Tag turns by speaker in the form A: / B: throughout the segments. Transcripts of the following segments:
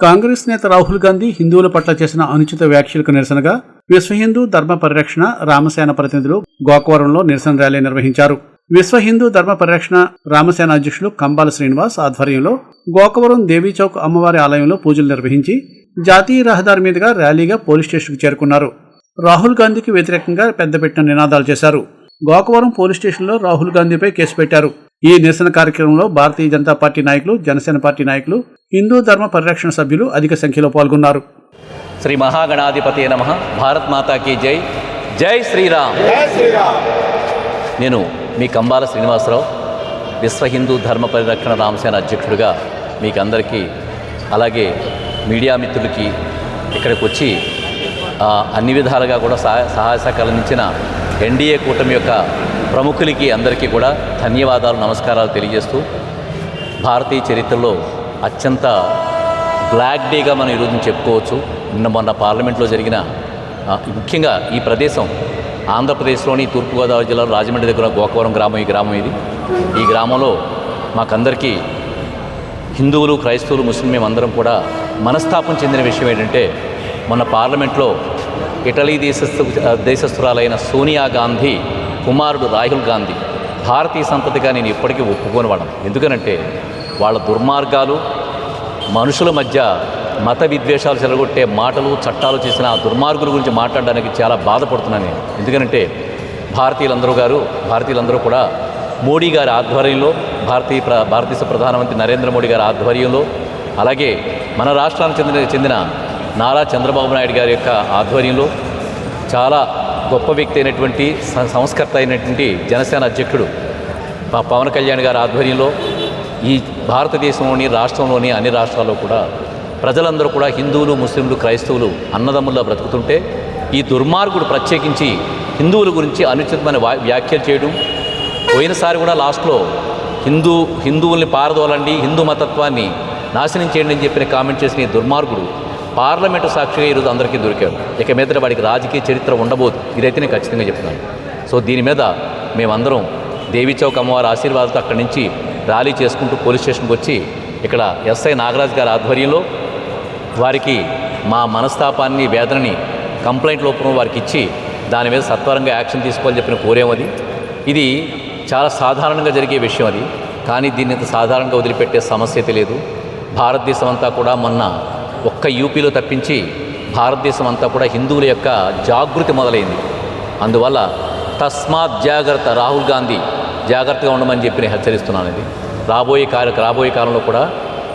A: Congress నేత రాహుల్ గాంధీ హిందువుల పట్ల చేసిన అనుచిత వ్యాఖ్యలకు నిరసనగా విశ్వ హిందూ ధర్మ పరిరక్షణ రామసేన ప్రతినిధులు గోకవరంలో నిరసన ర్యాలీ నిర్వహించారు. విశ్వ హిందూ ధర్మ పరిరక్షణ రామసేన అధ్యక్షులు కంబాల శ్రీనివాస్ ఆధ్వర్యంలో గోకవరం దేవీచౌక్ అమ్మవారి ఆలయంలో పూజలు నిర్వహించి జాతీయ రహదారి మీదుగా ర్యాలీగా పోలీస్ స్టేషన్కు చేరుకున్నారు. రాహుల్ గాంధీకి వ్యతిరేకంగా పెద్దపెట్టిన నినాదాలు చేశారు. గోకవరం పోలీస్ స్టేషన్లో రాహుల్ గాంధీపై కేసు పెట్టారు. ఈ నిరసన కార్యక్రమంలో భారతీయ జనతా పార్టీ నాయకులు జనసేన పార్టీ నాయకులు హిందూ ధర్మ పరిరక్షణ సభ్యులు అధిక సంఖ్యలో పాల్గొన్నారు.
B: శ్రీ మహాగణాధిపతి నమ భారత్ మాతాకి జై. జై శ్రీరామ్. నేను మీ కంబాల శ్రీనివాసరావు విశ్వ హిందూ ధర్మ పరిరక్షణ రామసేన అధ్యక్షుడిగా మీకు అందరికీ అలాగే మీడియా మిత్రులకి ఇక్కడికి వచ్చి అన్ని విధాలుగా కూడా సహాయ సహాయ సహకారాలు అందించిన ఎన్డీఏ కూటమి యొక్క ప్రముఖులకి అందరికీ కూడా ధన్యవాదాలు నమస్కారాలు తెలియజేస్తూ భారతీయ చరిత్రలో అత్యంత బ్లాక్ డేగా మనం ఈరోజు చెప్పుకోవచ్చు. నిన్న మొన్న పార్లమెంట్లో జరిగిన ముఖ్యంగా ఈ ప్రదేశం ఆంధ్రప్రదేశ్లోని తూర్పుగోదావరి జిల్లా రాజమండ్రి దగ్గర గోకవరం గ్రామం ఈ గ్రామం ఇది. ఈ గ్రామంలో మాకందరికీ హిందువులు క్రైస్తవులు ముస్లిం మేమందరం కూడా మనస్తాపం చెందిన విషయం ఏంటంటే మొన్న పార్లమెంట్లో ఇటలీ దేశస్థు దేశస్థురాలైన సోనియా గాంధీ కుమారుడు రాహుల్ గాంధీ భారతీయ సంతతిగా నేను ఇప్పటికీ ఒప్పుకొని వాడను. ఎందుకనంటే వాళ్ళ దుర్మార్గాలు మనుషుల మధ్య మత విద్వేషాలు చెలగొట్టే మాటలు చట్టాలు చేసిన ఆ దుర్మార్గుల గురించి మాట్లాడడానికి చాలా బాధపడుతున్నాను నేను. ఎందుకంటే భారతీయులందరూ గారు భారతీయులందరూ కూడా మోడీ గారి ఆధ్వర్యంలో భారతీయ ప్ర భారతదేశ ప్రధానమంత్రి నరేంద్ర మోడీ గారి ఆధ్వర్యంలో అలాగే మన రాష్ట్రానికి చెందిన చెందిన నారా చంద్రబాబు నాయుడు గారి యొక్క ఆధ్వర్యంలో చాలా గొప్ప వ్యక్తి అయినటువంటి సంస్కర్త అయినటువంటి జనసేన అధ్యక్షుడు మా పవన్ కళ్యాణ్ గారి ఆధ్వర్యంలో ఈ భారతదేశంలోని రాష్ట్రంలోని అన్ని రాష్ట్రాల్లో కూడా ప్రజలందరూ కూడా హిందువులు ముస్లింలు క్రైస్తవులు అన్నదమ్ముల్లో బ్రతుకుతుంటే ఈ దుర్మార్గుడు ప్రత్యేకించి హిందువుల గురించి అనుచితమైన వ్యా వ్యాఖ్యలు చేయడం పోయినసారి కూడా లాస్ట్లో హిందూ హిందువుల్ని పారదోలండి హిందూ మతత్వాన్ని నాశనం చేయండి అని చెప్పిన కామెంట్ చేసిన ఈ దుర్మార్గుడు పార్లమెంటు సాక్షిగా ఈరోజు అందరికీ దొరికాడు ఇక మీద వాడికి రాజకీయ చరిత్ర ఉండబోదు. ఇదైతే నేను ఖచ్చితంగా చెప్తున్నాను. సో దీని మీద మేమందరం దేవి చౌక్ అమ్మవారి ఆశీర్వాదంతో అక్కడి నుంచి ర్యాలీ చేసుకుంటూ పోలీస్ స్టేషన్కి వచ్చి ఇక్కడ ఎస్ఐ నాగరాజ్ గారి ఆధ్వర్యంలో వారికి మా మనస్తాపాన్ని వేదనని కంప్లైంట్ లోపం వారికి ఇచ్చి దాని మీద సత్వరంగా యాక్షన్ తీసుకోవాలని చెప్పిన కోరేమది ఇది చాలా సాధారణంగా జరిగే విషయం అది. కానీ దీన్ని ఇంత సాధారణంగా వదిలిపెట్టే సమస్య అయితే లేదు. భారతదేశం అంతా కూడా మొన్న ఒక్క యూపీలో తప్పించి భారతదేశం అంతా కూడా హిందువుల యొక్క జాగృతి మొదలైంది. అందువల్ల తస్మాత్ జాగ్రత్త రాహుల్ గాంధీ జాగ్రత్తగా ఉండమని చెప్పి నేను హెచ్చరిస్తున్నాను ఇది. రాబోయే కాల రాబోయే కాలంలో కూడా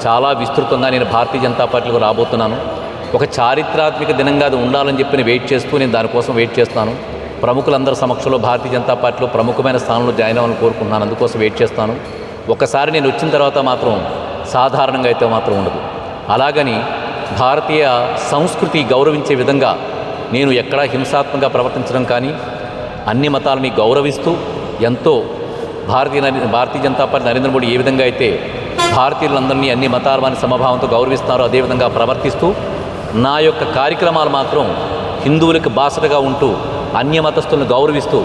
B: చాలా విస్తృతంగా నేను భారతీయ జనతా పార్టీలకు రాబోతున్నాను. ఒక చారిత్రాత్మక దినంగా అది ఉండాలని చెప్పి నేను వెయిట్ చేస్తూ నేను దానికోసం వెయిట్ చేస్తాను ప్రముఖులందరి సమక్షంలో భారతీయ జనతా పార్టీలో ప్రముఖమైన స్థానంలో జాయిన్ అవ్వాలని కోరుకుంటున్నాను. అందుకోసం వెయిట్ చేస్తాను ఒకసారి నేను వచ్చిన తర్వాత మాత్రం సాధారణంగా అయితే మాత్రం ఉండదు. అలాగని భారతీయ సంస్కృతి గౌరవించే విధంగా నేను ఎక్కడా హింసాత్మకంగా ప్రవర్తించడం కానీ అన్ని మతాలని గౌరవిస్తూ ఎంతో భారతీయ నరే- భారతీయ జనతా పార్టీ నరేంద్ర మోడీ ఏ విధంగా అయితే భారతీయులందరినీ అన్ని మతాల వారిని సమభావంతో గౌరవిస్తున్నారో అదేవిధంగా ప్రవర్తిస్తూ నా యొక్క కార్యక్రమాలు మాత్రం హిందువులకు బాసటగా ఉంటూ అన్య మతస్థులను గౌరవిస్తూ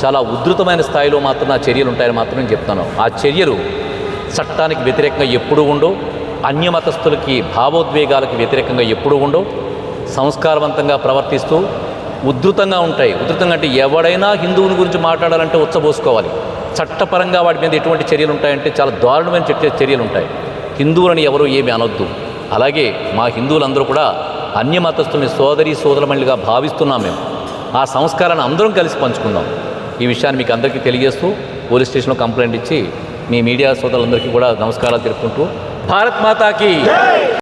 B: చాలా ఉధృతమైన స్థాయిలో మాత్రం నా చర్యలు ఉంటాయని మాత్రం నేను చెప్తాను ఆ చర్యలు చట్టానికి వ్యతిరేకంగా ఎప్పుడూ ఉండో అన్య మతస్థులకి భావోద్వేగాలకు వ్యతిరేకంగా ఎప్పుడూ ఉండవు. సంస్కారవంతంగా ప్రవర్తిస్తూ ఉధృతంగా ఉంటాయి. ఉధృతంగా అంటే ఎవడైనా హిందువుల గురించి మాట్లాడాలంటే ఉచ్చబోసుకోవాలి. చట్టపరంగా వాటి మీద ఎటువంటి చర్యలు ఉంటాయంటే చాలా దారుణమైన చర్య చర్యలు ఉంటాయి. హిందువులని ఎవరు ఏమి అనొద్దు. అలాగే మా హిందువులందరూ కూడా అన్యమతస్థుల్ని సోదరి సోదరమణిగా భావిస్తున్నాం మేము. ఆ సంస్కారాన్ని అందరం కలిసి పంచుకుందాం. ఈ విషయాన్ని మీకు అందరికీ తెలియజేస్తూ పోలీస్ స్టేషన్లో కంప్లైంట్ ఇచ్చి మీ మీడియా సోదరులందరికీ కూడా నమస్కారాలు తెలుపుకుంటూ భారత్ మాతాకి